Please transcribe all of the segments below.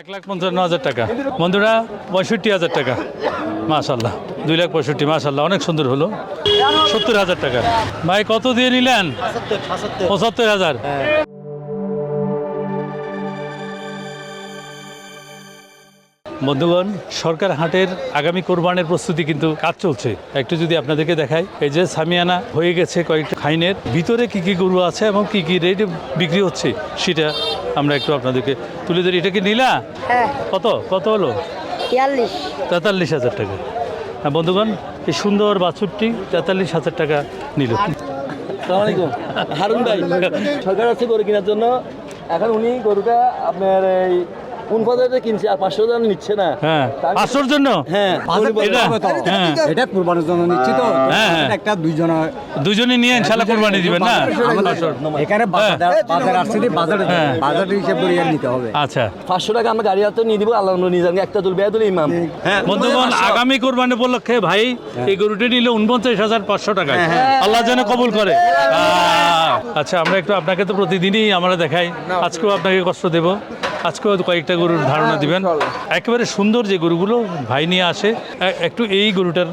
এক লাখ পঞ্চান্ন হাজার টাকা। বন্ধুরা পঁয়ষট্টি হাজার টাকা। মাশাল্লাহ দুই লাখ পঁয়ষট্টি মাশাল্লাহ অনেক সুন্দর হলো। সত্তর হাজার টাকা। ভাই কত দিয়ে নিলেন? পঁচাত্তর হাজার। বন্ধুগণ সরকার হাটের আগামী কোরবানের প্রস্তুতি কিন্তু কাজ চলছে। একটু যদি আপনাদেরকে দেখাই এই যে সামিয়ানা হয়ে গেছে কয়েকটা খাইনের। ভিতরে কি কি গরু আছে এবং কি কি রেটে বিক্রি হচ্ছে সেটা আমরা একটু আপনাদেরকে তুলে ধরি। এটা কি নিলা? হ্যাঁ। কত? কত হলো? তিয়াল্লিশ তেতাল্লিশ হাজার টাকা। হ্যাঁ বন্ধুগণ এই সুন্দর বাছুরটি তেতাল্লিশ হাজার টাকা নিল। হারুন ভাই সরকার আছে গরু কেনার জন্য। এখন উনি গরুটা আপনার এই কোন পদ্ধতিতে কিনছে আর পাঁচশো জন নিচ্ছে না। হ্যাঁ। পাঁচশোর জন্য? হ্যাঁ এটা হ্যাঁ। জন্য নিচ্ছি তো। হ্যাঁ, হ্যাঁ। একটা দুইজনা দুজনে নিয়ে ইনশাল্লাহ কোরবানি দিবেন না? এখানে বাজার বাজার আসছে বাজারে। হিসেব করে নিতে হবে। আচ্ছা। পাঁচশো টাকা আমরা গাড়ি হাতে নিয়ে দিব আল্লাহ নিয়ে যাবেন একটা তুলবে তুলে ইমাম। হ্যাঁ। বন্ধুগণ আগামী কোরবানি উপলক্ষে ভাই এই গরুটি নিলে উনপঞ্চাশ হাজার পাঁচশো টাকা আল্লাহ যেন কবুল করে। আচ্ছা আমরা একটু আপনাকে তো প্রতিদিনই আমরা দেখাই। আজকেও আপনাকে কষ্ট দেব। আজকেও কয়েকটা গরুর ধারণা দিবেন। একেবারে সুন্দর যে গরুগুলো ভাই নিয়ে আসে একটু এই গরুটার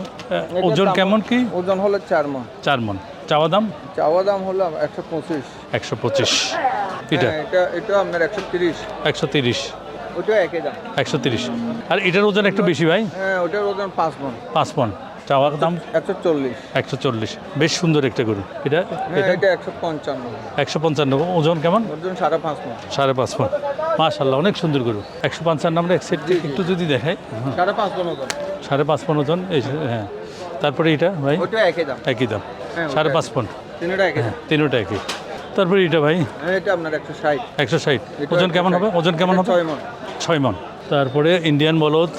ওজন কেমন কি? ওজন হলো চার মন। চার মন। চাওয়া দাম? চাওয়া দাম হলো একশো পঁচিশ। একশো পঁচিশ। এটা? হ্যাঁ, এটা এটা আপনার একশো তিরিশ। একশো তিরিশ। ওটা একই দাম। একশো তিরিশ। আর এটার ওজন একটু বেশি ভাই? হ্যাঁ ওটার ওজন পাঁচ মন। পাঁচ মন। চাওয়া দাম? একশো চল্লিশ। একশো চল্লিশ। বেশ সুন্দর একটা গরু। এটা? হ্যাঁ এটা? এটা একশো পঞ্চান্ন। একশো পঞ্চান্ন। ওজন কেমন? ওজন সাড়ে পাঁচ মন। সাড়ে পাঁচ মন। মাশাল্লাহ অনেক সুন্দর গরু। একশো পঞ্চান্ন আমরা এক সেট একটু যদি দেখাই। সাড়ে পাঁচ ওজন সাড়ে পাঁচ মন ওজন এই হ্যাঁ। তারপরে এটা ভাই? একই দাম। একই দাম। হ্যাঁ, সাড়ে পাঁচ মন তিনটা একই তিনোটা একই। তারপরে এটা ভাই? হ্যাঁ আপনার একশো ষাট। একশো ষাট। ওজন কেমন হবে? ওজন কেমন হবে? ছয় মন। তারপরে ইন্ডিয়ান বলদ।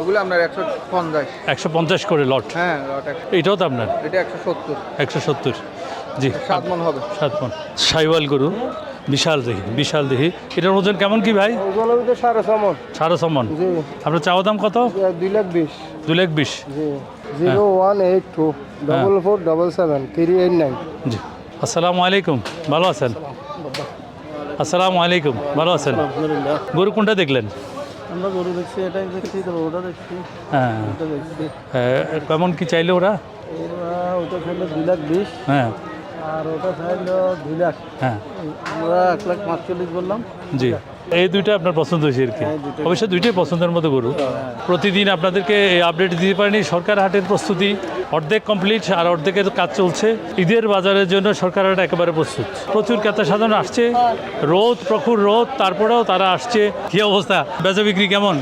ওগুলো আপনার একশো পঞ্চাশ। একশো পঞ্চাশ করে লট হ্যাঁ লট এটাও তো আপনার? এটা একশো সত্তর। একশো সত্তর। জি। সাত মন হবে। সাত মন। সাইওয়াল গরু। বিশাল দেখি বিশাল দেখি এটার ওজন কেমন কি ভাই? সাড়ে ছ মন সাড়ে ছ আপনার চাওয়া দাম কত? দুই লাখ বিশ। দু লাখ বিশ। Zero one eight two double four double seven three eight nine. জি। আসসালামু আলাইকুম। ভালো আছেন? আসসালামু আলাইকুম। ভালো আছেন? গরু কোনটা দেখলেন? আমরা গরু দেখছি এটাই দেখছি তো ওটা দেখছি। হ্যাঁ। ওটা দেখছি। হ্যাঁ, কেমন কি চাইলে ওরা? ওটা দুই লাখ বিশ। হ্যাঁ। আর ওটা চাইলো দুই লাখ। হ্যাঁ। আমরা এক লাখ পাঁচচল্লিশ বললাম। জি। এই দুইটা আপনার পছন্দ হয়েছে আর কি? অবশ্যই দুইটাই পছন্দের মতো গরু। প্রতিদিন আপনাদেরকে আপডেট দিতে পারেনি সরকার হাটের প্রস্তুতি। অর্ধেক কমপ্লিট আর অর্ধেকের কাজ চলছে। ঈদের বাজারের জন্য সরকার হাট একেবারে প্রস্তুত। প্রচুর ক্রেতা সাধারণ আসছে। রোদ প্রখুর রোদ তারপরেও তারা আসছে। কি অবস্থা? বেচা বিক্রি কেমন?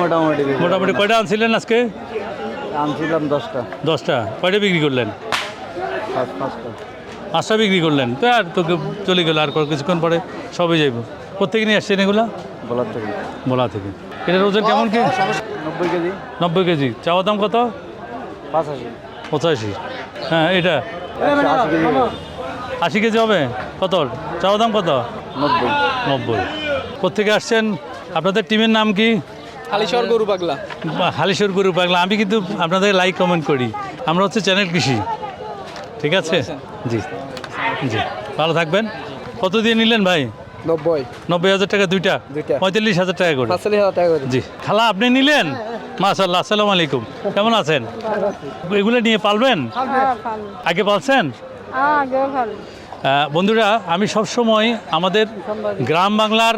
মোটামুটি মোটামুটি কয়টা আনছিলেন আজকে? আনছিলাম দশটা। দশটা। কয়টা বিক্রি করলেন? পাঁচটা বিক্রি করলেন। তো আর তোকে চলে গেল আর কিছুক্ষণ পরে সবই যাইব। কোথেকে নিয়ে আসছেন এগুলা? বলার থেকে। বলা থেকে। এটার ওজন কেমন কি? নব্বই কেজি। নব্বই কেজি। চাওয়া দাম কত? পাঁচাশি। পঁচাশি। হ্যাঁ এটা? আশি কেজি। হবে? কত? চাওয়া দাম কত? নব্বই। নব্বই। কোথেকে আসছেন? আপনাদের টিমের নাম কি? হালিশর গরু পাগলা বা হালিশোর গরু পাগলা আমি কিন্তু আপনাদের লাইক কমেন্ট করি। আমরা হচ্ছে চ্যানেল কৃষি। ঠিক আছে? জি। জি। ভালো থাকবেন। কত দিয়ে নিলেন ভাই? নব্বই। নব্বই হাজার টাকা দুইটা? দুইটা। পঁয়তাল্লিশ হাজার টাকা করে। পাঁচচল্লিশ হাজার টাকা করে। জি। খালা আপনি নিলেন? মাশাল্লাহ আসসালামু আলাইকুম। কেমন আছেন? এগুলো নিয়ে পালবেন? আগে পালছেন? আহ, বন্ধুরা আমি সব সময় আমাদের গ্রাম বাংলার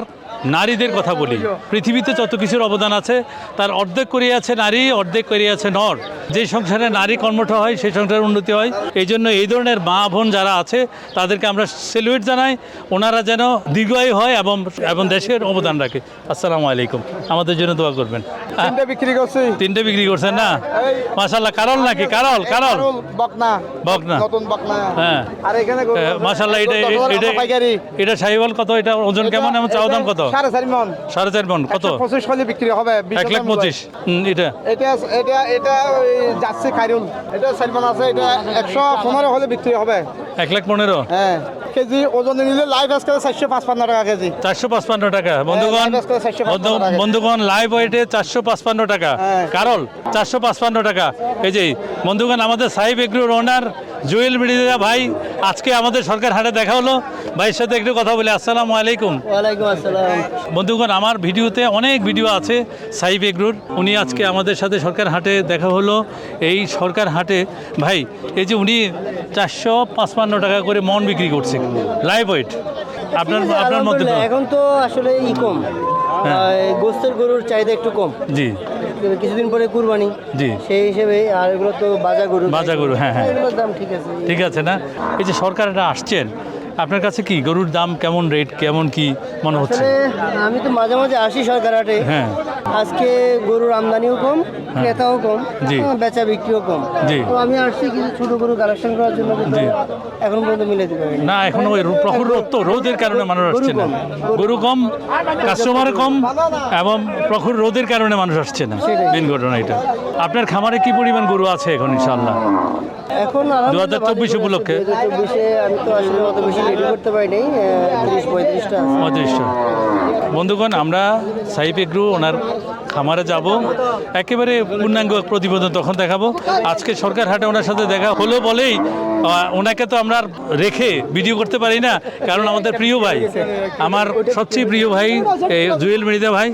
নারীদের কথা বলি। পৃথিবীতে যত কিছুর অবদান আছে তার অর্ধেক করে আছে নারী অর্ধেক করে আছে নর। যে সংসারে নারী কর্মঠ হয় সেই সংসারের উন্নতি হয়। এই জন্য এই ধরনের মা বোন যারা আছে তাদেরকে আমরা সেলুয়েট জানাই। ওনারা যেন দীর্ঘায়ু হয় এবং এবং দেশের অবদান রাখে। আসসালামু আলাইকুম। আমাদের জন্য দোয়া করবেন। তিনটা বিক্রি করছি। তিনটে বিক্রি করছেন না? মাশাল্লাহ কারল নাকি? কারল কারল। বকনা। বকনা। নতুন বকনা। হ্যাঁ। আর এখানে মাশাল্লাহ এটা এটা এটা সাহিওয়াল কত? এটা ওজন কেমন? এমন চাওয়া দাম কত? সাড়ে চারি মন। সাড়ে চার মন কত? পঁচিশ হলে বিক্রি হবে এক লাখ পঁচিশ এটা? এটা এটা এটা যাচ্ছে খাইরুল। এটা সালমান আছে এটা একশো পনেরো হলে বিক্রি হবে। এক লাখ পনেরো? হ্যাঁ কেজি ওজন নিলে লাইভ আজকে চারশো পাঁচপান্ন টাকা কেজি। চারশো পাঁচপান্ন টাকা। বন্ধুগণ লাইভ আজকে 455 বন্ধুগণ লাইভ ওয়েটে চারশো পাঁচপান্ন টাকা। হ্যাঁ। কারল চারশো পাঁচপান্ন টাকা। এই যে বন্ধুগণ আমাদের সাহিব এগ্রুর ওনার জুয়েল মিডিয়া ভাই আজকে আমাদের সরকার হাটে দেখা হলো। ভাইয়ের সাথে একটু কথা বলি আসসালামু আলাইকুম। ওয়ালাইকুম আসসালাম। বন্ধুগণ আমার ভিডিওতে অনেক ভিডিও আছে সাইব এগরুর। উনি আজকে আমাদের সাথে সরকার হাটে দেখা হলো। এই সরকার হাটে ভাই এই যে উনি চারশো পাঁচপান্ন টাকা করে মন বিক্রি করছে লাইভ ওয়েট আপনার আপনার মধ্যে এখন তো আসলে ই কম। হ্যাঁ। গোস্তের গরুর চাহিদা একটু কম। জি। কিছুদিন পরে কুরবানি। জি। সেই হিসেবে আর এগুলো তো বাজা গরু। বাজা গরু, হ্যাঁ, হ্যাঁ। এগুলোর দাম ঠিক আছে। ঠিক আছে না? এই যে সরকার এটা আসছেন আপনার কাছে কি গরুর দাম কেমন রেট কেমন কি মনে হচ্ছে? আমি তো মাঝে মাঝে আসি সরকার হাটে। হ্যাঁ। আজকে গরুর আমদানিও কম ক্রেতাও কম। বেচা বিক্রিও কম। জি। তো আমি আসছি কিছু ছোট গরু কালেকশন করার জন্য। এখন পর্যন্ত মিলে দিতে পারিনি। না এখন ওই প্রখর রোদ তো রোদের কারণে মানুষ আসছে না। গরু কম। কাস্টমার কম এবং প্রখর রোদের কারণে মানুষ আসছে না। মেন ঘটনা এটা। আপনার খামারে কি পরিমাণ গরু আছে এখন ইনশাল্লাহ এখন দু হাজার চব্বিশে আমি তো আসলে অত বেশি রেডি করতে পারিনি তিরিশ পঁয়ত্রিশটা পঁয়ত্রিশটা। বন্ধুগণ আমরা সাইপ এগ্রু ওনার খামারে যাব। একেবারে পূর্ণাঙ্গ প্রতিবেদন তখন দেখাবো। আজকে সরকার হাটে ওনার সাথে দেখা হলো বলেই ওনাকে তো আমরা রেখে ভিডিও করতে পারি না কারণ আমাদের প্রিয় ভাই আমার সবচেয়ে প্রিয় ভাই জুয়েল মৃদা ভাই।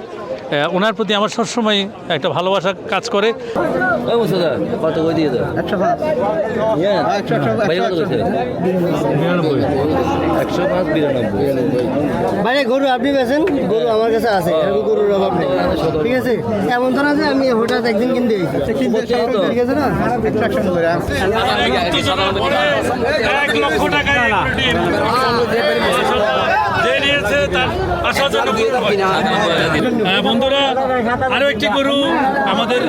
ওনার প্রতি আমার সবসময় একটা ভালোবাসা কাজ করে। কত করে দিয়ে একশো পাঁচ। ইয়ে? পাঁচ বিরানব্বই। গরু আপনি বেছেন গরু আমার কাছে আছে এরকম গরুর অভাব নেই। ঠিক আছে? এমন তো না যে আমি হঠাৎ একদিন কিনতে ঠিক আছে না? এক লক্ষ টাকা আসার জন্য হ্যাঁ, বন্ধুরা আরও একটি গরু আমাদের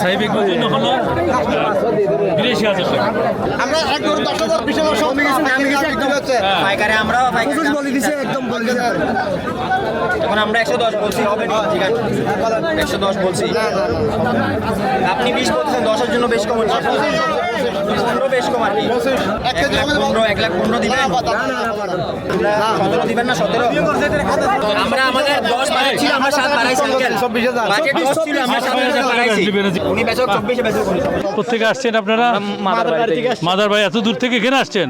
সাহেব জন্য হলো বিদেশি হাজার আমরা এক গরু দশ হাজার বিশ হাজার সব মিলিয়ে আমি গেছি একদম হচ্ছে। পাইকারে আমরাও পাইকারি বলে দিছে একদম বলে এখন আমরা একশো দশ বলছি হবে না ঠিক আছে। একশো দশ বলছি। আপনি বিশ বলছেন দশের জন্য বেশ কম পনেরো বেশ কম আর কি। এক লাখ পনেরো এক লাখ পনেরো দিবেন? সতেরো দিবেন না সতেরো? আমরা আমাদের দশ আমরা সাত বাড়াইছি। দশ ছিল আমরা সাত বাড়াইছি। উনি বেচক চব্বিশে বেচক কোথেকে আসছেন আপনারা? মাদার ভাই এত দূর থেকে কেন আসছেন?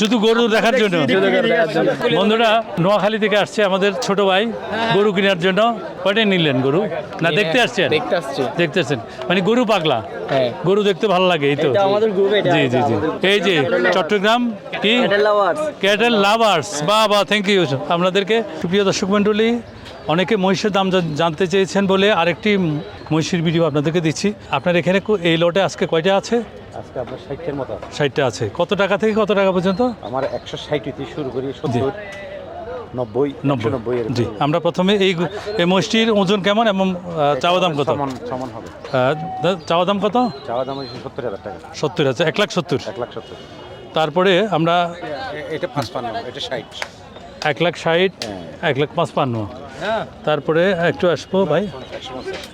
শুধু গরু দেখার জন্য? বন্ধুরা নোয়াখালী থেকে আসছে আমাদের ছোট ভাই গরু কেনার জন্য। কয়টা নিলেন গরু? না দেখতে আসছেন? দেখতে আসছি। দেখতে আসছেন। মানে গরু পাগলা? হ্যাঁ। গরু দেখতে ভালো লাগে এই তো। আমাদের group, এটা- জি জি জি। এই যে চট্টগ্রাম কি? ক্যাটেল লাভার্স বা বা থ্যাংক ইউ আপনাদেরকে সুপ্রিয় দর্শক মণ্ডলী অনেকে মহিষের দাম জানতে চেয়েছেন বলে আরেকটি মহিষের ভিডিও আপনাদেরকে দিচ্ছি। আপনার এখানে এই লটে আজকে কয়টা আছে? আজকে আপনার ষাটের মতো আছে। ষাটটা আছে। কত টাকা থেকে কত টাকা পর্যন্ত? আমার একশো ষাট শুরু করি সত্তর। নব্বই নব্বই। নব্বই জি আমরা প্রথমে এই এই মহিষটির ওজন কেমন এবং চাওয়া দাম কত? সমান সমান হবে। চাওয়া দাম কত? চাওয়া দাম সত্তর হাজার টাকা। সত্তর আছে এক লাখ সত্তর। এক লাখ সত্তর। তারপরে আমরা এটা পাঁচপান্ন এটা ষাট। এক লাখ ষাট এক লাখ পাঁচপান্ন। তারপরে একটু আসব ভাই।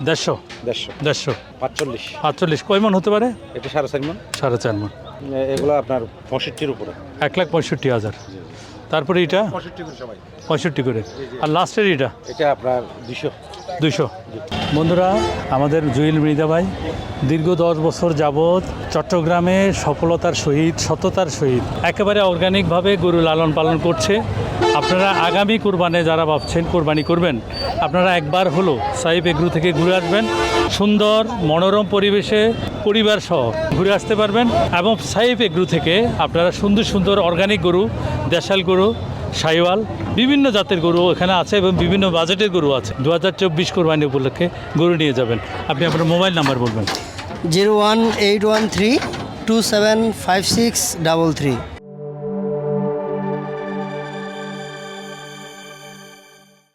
দেড়শো। দেড়শো। দেড়শো। পাঁচচল্লিশ। আটচল্লিশ কয় মন হতে পারে? এটা সাড়ে চার মন। সাড়ে চার মন। এগুলো আপনার পঁয়ষট্টির উপরে। এক লাখ পঁয়ষট্টি হাজার। তারপরে এটা পঁয়ষট্টি করে আর লাস্টের এটা এটা আপনার দুশো দুশো বন্ধুরা আমাদের জুয়েল মৃদা ভাই দীর্ঘ দশ বছর যাবৎ চট্টগ্রামে সফলতার সহিত সততার সহিত একেবারে অর্গানিকভাবে গরু লালন পালন করছে। আপনারা আগামী কোরবানে যারা ভাবছেন কোরবানি করবেন আপনারা একবার হলো সাহেব এগ্রু থেকে ঘুরে আসবেন। সুন্দর, মনোরম পরিবেশে পরিবার সহ ঘুরে আসতে পারবেন এবং সাইব এগ্রু থেকে আপনারা সুন্দর সুন্দর অর্গানিক গরু, দেশাল গরু, সাইওয়াল, বিভিন্ন জাতের গরু এখানে আছে এবং বিভিন্ন বাজেটের গরু আছে। দু হাজার চব্বিশ কোরবানি উপলক্ষে গরু নিয়ে যাবেন। আপনি আপনার মোবাইল নাম্বার বলবেন। Zero one eight one three two seven five six double three.